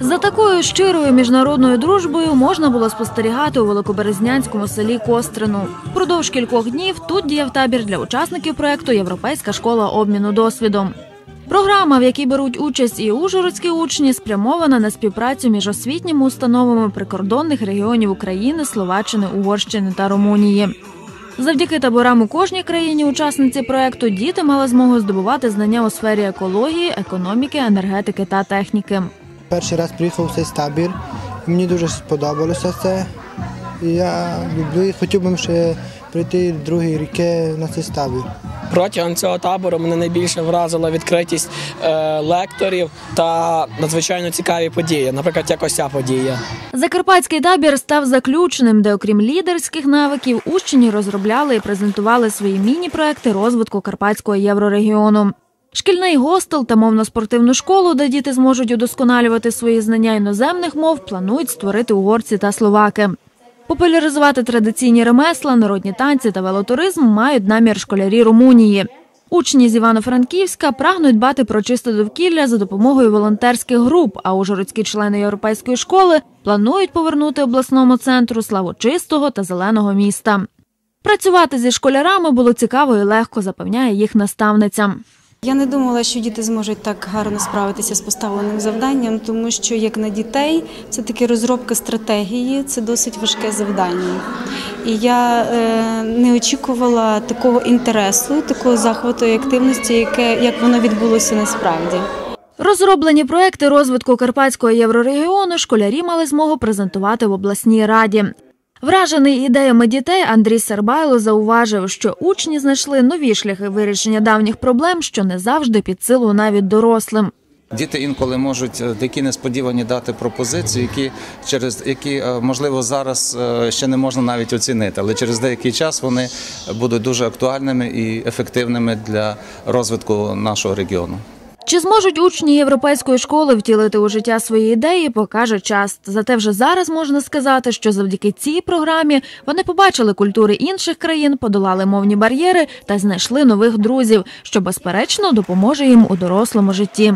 За такою щирою міжнародною дружбою можна було спостерігати у великоберезнянському селі Кострину. Впродовж кількох днів тут діяв табір для учасників проекту Європейська школа обміну досвідом. Програма, в якій беруть участь і ужгородські учні, спрямована на співпрацю між освітніми установами прикордонних регіонів України, Словаччини, Угорщини та Румунії. Завдяки таборам у кожній країні учасниці проекту діти мали змогу здобувати знання у сфері екології, економіки, енергетики та техніки. Перший раз приїхав у цей табір. Мені дуже сподобалося це. І я люблю і хотів би ще прийти другі ріки на цей табір. Протягом цього табору мене найбільше вразила відкритість е, лекторів та надзвичайно цікаві події, наприклад, як ось ця подія. Закарпатський табір став заключним, де, окрім лідерських навиків, учні розробляли і презентували свої міні-проекти розвитку карпатського єврорегіону. Шкільний гостел та мовно-спортивну школу, де діти зможуть удосконалювати свої знання іноземних мов, планують створити угорці та словаки. Популяризувати традиційні ремесла, народні танці та велотуризм мають намір школярі Румунії. Учні з Івано-Франківська прагнуть дбати про чисте довкілля за допомогою волонтерських груп, а ужгородські члени європейської школи планують повернути обласному центру славу чистого та зеленого міста. Працювати зі школярами було цікаво і легко, запевняє їх наставниця. Я не думала, що діти зможуть так гарно справитися з поставленим завданням, тому що як на дітей це таки розробка стратегії, це досить важке завдання. І я е, не очікувала такого інтересу, такого захвату і активності, яке як воно відбулося насправді. Розроблені проекти розвитку карпатського єврорегіону школярі мали змогу презентувати в обласній раді. Вражений ідеями дітей Андрій Сербайло зауважив, що учні знайшли нові шляхи вирішення давніх проблем, що не завжди під силу навіть дорослим. Діти інколи можуть е, такі несподівані дати пропозиції, які через які е, можливо зараз е, ще не можна навіть оцінити, але через деякий час вони будуть дуже актуальними і ефективними для розвитку нашого регіону. Чи зможуть учні європейської школи втілити у життя свої ідеї, покаже час. Зате вже зараз можна сказати, що завдяки цій програмі вони побачили культури інших країн, подолали мовні бар'єри та знайшли нових друзів, що безперечно допоможе їм у дорослому житті.